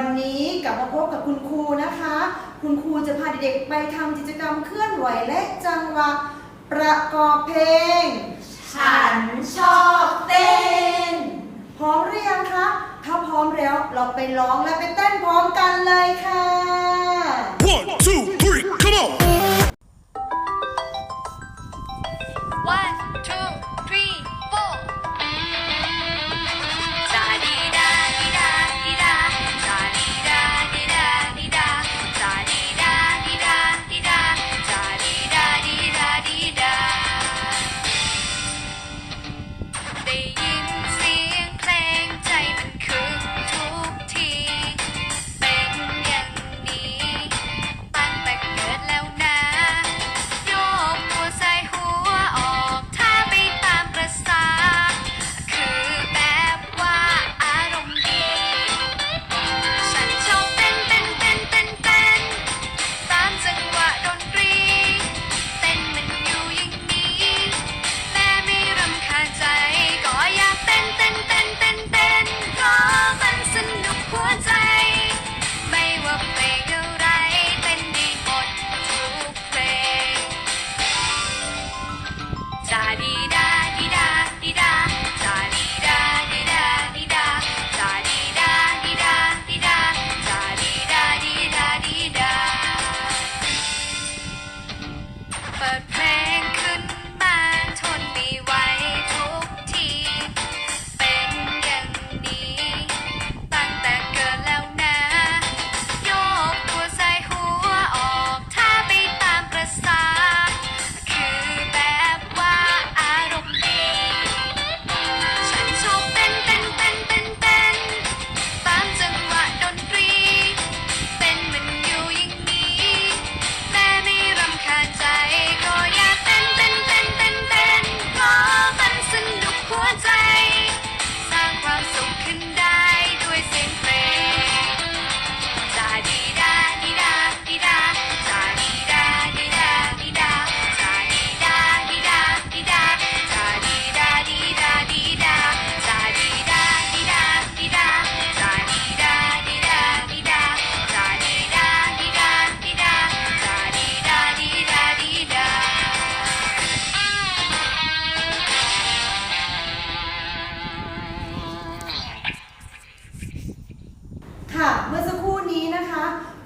ันนี้กลับมาพบกับคุณครูนะคะ คุณครูจะพาเด็กๆไปทำกิจกรรมเคลื่อนไหวและจังหวะประกอบเพลง ฉันชอบเต้น พร้อมหรือยังคะ ถ้าพร้อมแล้วเราไปร้องและไปเต้นพร้อมกันเลยค่ะ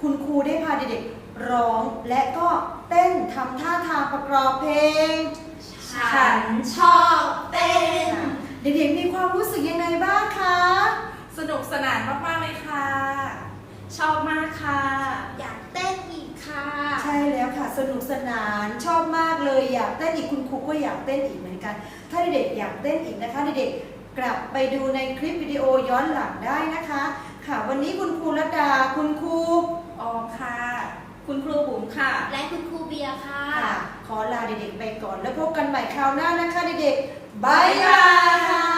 คุณครูได้พาเด็กๆร้องและก็เต้นทำท่าทางประกอบเพลง ฉันชอบเต้น เด็กๆมีความรู้สึกยังไงบ้างคะ สนุกสนานมากๆเลยค่ะ ชอบมากค่ะ อยากเต้นอีกค่ะ ใช่แล้วค่ะสนุกสนานชอบมากเลยอยากเต้นอีกคุณครูก็อยากเต้นอีกเหมือนกัน ถ้าเด็กๆอยากเต้นอีกนะคะเด็กๆกลับไปดูในคลิปวิดีโอย้อนหลังได้นะคะ ค่ะวันนี้คุณครูระดาคุณครู ออมค่ะ คุณครูบุ๋มค่ะ และคุณครูเบียร์ค่ะค่ะ ขอลาเด็กๆไปก่อน แล้วพบกันใหม่คราวหน้านะคะเด็กๆบายบายค่ะ